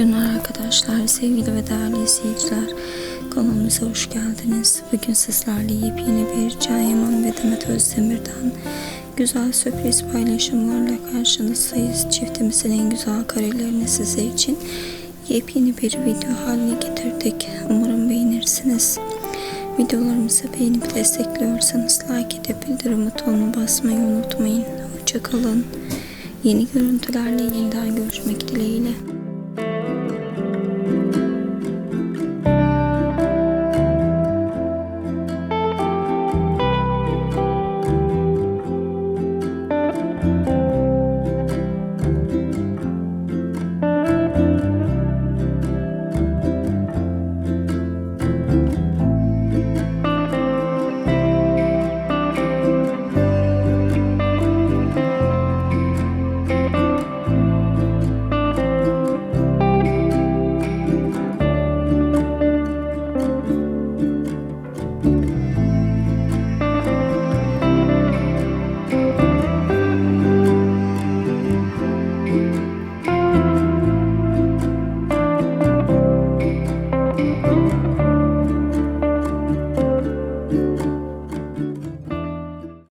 günler arkadaşlar, sevgili ve değerli izleyiciler. Kanalımıza hoş geldiniz. Bugün sizlerle yepyeni bir Can Yaman ve Demet Özdemir'den güzel sürpriz paylaşımlarla karşınızdayız. Çiftimizin en güzel karelerini size için yepyeni bir video haline getirdik. Umarım beğenirsiniz. Videolarımızı beğenip destekliyorsanız like edip bildirim butonuna basmayı unutmayın. Hoşçakalın. Yeni görüntülerle yeniden görüşmek dileğiyle.